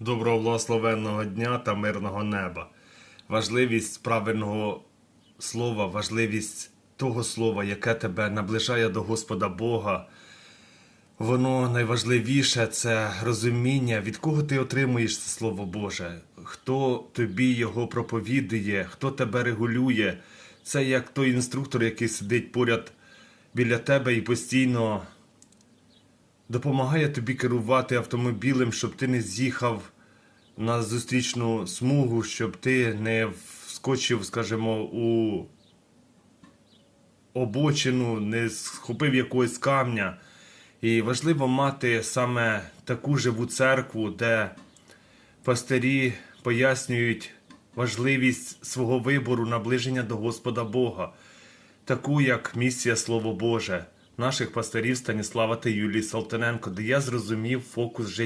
Доброго благословенного дня та мирного неба. Важливість правильного слова, важливість того слова, яке тебе наближає до Господа Бога. Воно найважливіше це розуміння, від кого ти отримуєш це Слово Боже, хто тобі його проповідує, хто тебе регулює. Це як той інструктор, який сидить поряд біля тебе і постійно допомагає тобі керувати автомобілем, щоб ти не з'їхав на зустрічну смугу, щоб ти не вскочив, скажімо, у обочину, не схопив якогось камня. І важливо мати саме таку живу церкву, де пастирі пояснюють важливість свого вибору наближення до Господа Бога, таку як місія Слово Боже, наших пасторів Станіслава та Юлії Салтаненко, де я зрозумів фокус життя.